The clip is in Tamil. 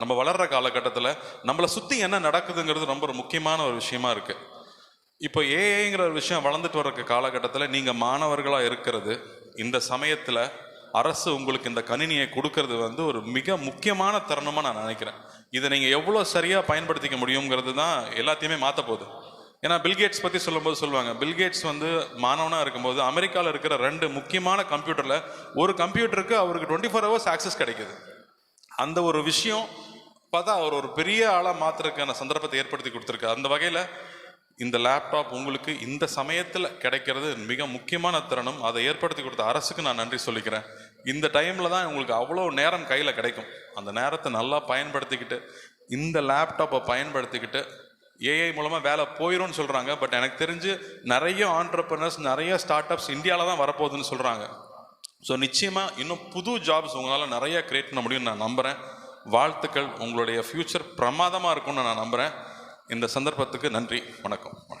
நம்ம வளர்ற காலகட்டத்தில் நம்மளை சுற்றி என்ன நடக்குதுங்கிறது ரொம்ப ஒரு முக்கியமான ஒரு விஷயமா இருக்கு. இப்போ ஏஐங்கிற ஒரு விஷயம் வளர்ந்துட்டு வர்ற காலகட்டத்தில் நீங்கள் மாணவர்களாக இருக்கிறது இந்த சமயத்தில் அரசு உங்களுக்கு இந்த கணினியை கொடுக்கறது வந்து ஒரு மிக முக்கியமான தருணமாக நான் நினைக்கிறேன். இதை நீங்கள் எவ்வளோ சரியாக பயன்படுத்திக்க முடியுங்கிறது தான் எல்லாத்தையுமே மாற்ற போகுது. ஏன்னா பில்கேட்ஸ் பற்றி சொல்லும்போது சொல்லுவாங்க பில்கேட்ஸ் வந்து மாணவனாக இருக்கும்போது அமெரிக்காவில் இருக்கிற ரெண்டு முக்கியமான கம்ப்யூட்டரில் ஒரு கம்ப்யூட்டருக்கு அவருக்கு டுவெண்ட்டி ஃபோர் ஹவர்ஸ் ஆக்சஸ் கிடைக்குது. அந்த ஒரு விஷயம் பார்த்தா அவர் ஒரு பெரிய ஆளாக மாத்துறதுக்கான சந்தர்ப்பத்தை ஏற்படுத்தி கொடுத்துருக்கு அந்த வகையில் இந்த லேப்டாப் உங்களுக்கு இந்த சமயத்தில் கிடைக்கிறது மிக முக்கியமான தருணம். அதை ஏற்படுத்தி கொடுத்த அரசுக்கு நான் நன்றி சொல்லிக்கிறேன். இந்த டைமில் தான் உங்களுக்கு அவ்வளோ நேரம் கையில் கிடைக்கும். அந்த நேரத்தை நல்லா பயன்படுத்திக்கிட்டு இந்த லேப்டாப்பை பயன்படுத்திக்கிட்டு ஏஐ மூலமாக வேலை போயிடும்னு சொல்கிறாங்க பட் எனக்கு தெரிஞ்சு நிறைய ஆண்டர்பிரினர்ஸ் நிறைய ஸ்டார்ட் அப்ஸ் இந்தியாவில் தான் வரப்போகுதுன்னு சொல்கிறாங்க ஸோ நிச்சயமாக இன்னும் புது ஜாப்ஸ் உங்களால் நிறைய க்ரியேட் பண்ண முடியும்னு நான் நம்புகிறேன் வாழ்த்துக்கள். உங்களுடைய ஃப்யூச்சர் பிரமாதமாக இருக்கும்னு நான் நம்புகிறேன் இந்த சந்தர்ப்பத்துக்கு நன்றி. வணக்கம் வணக்கம்.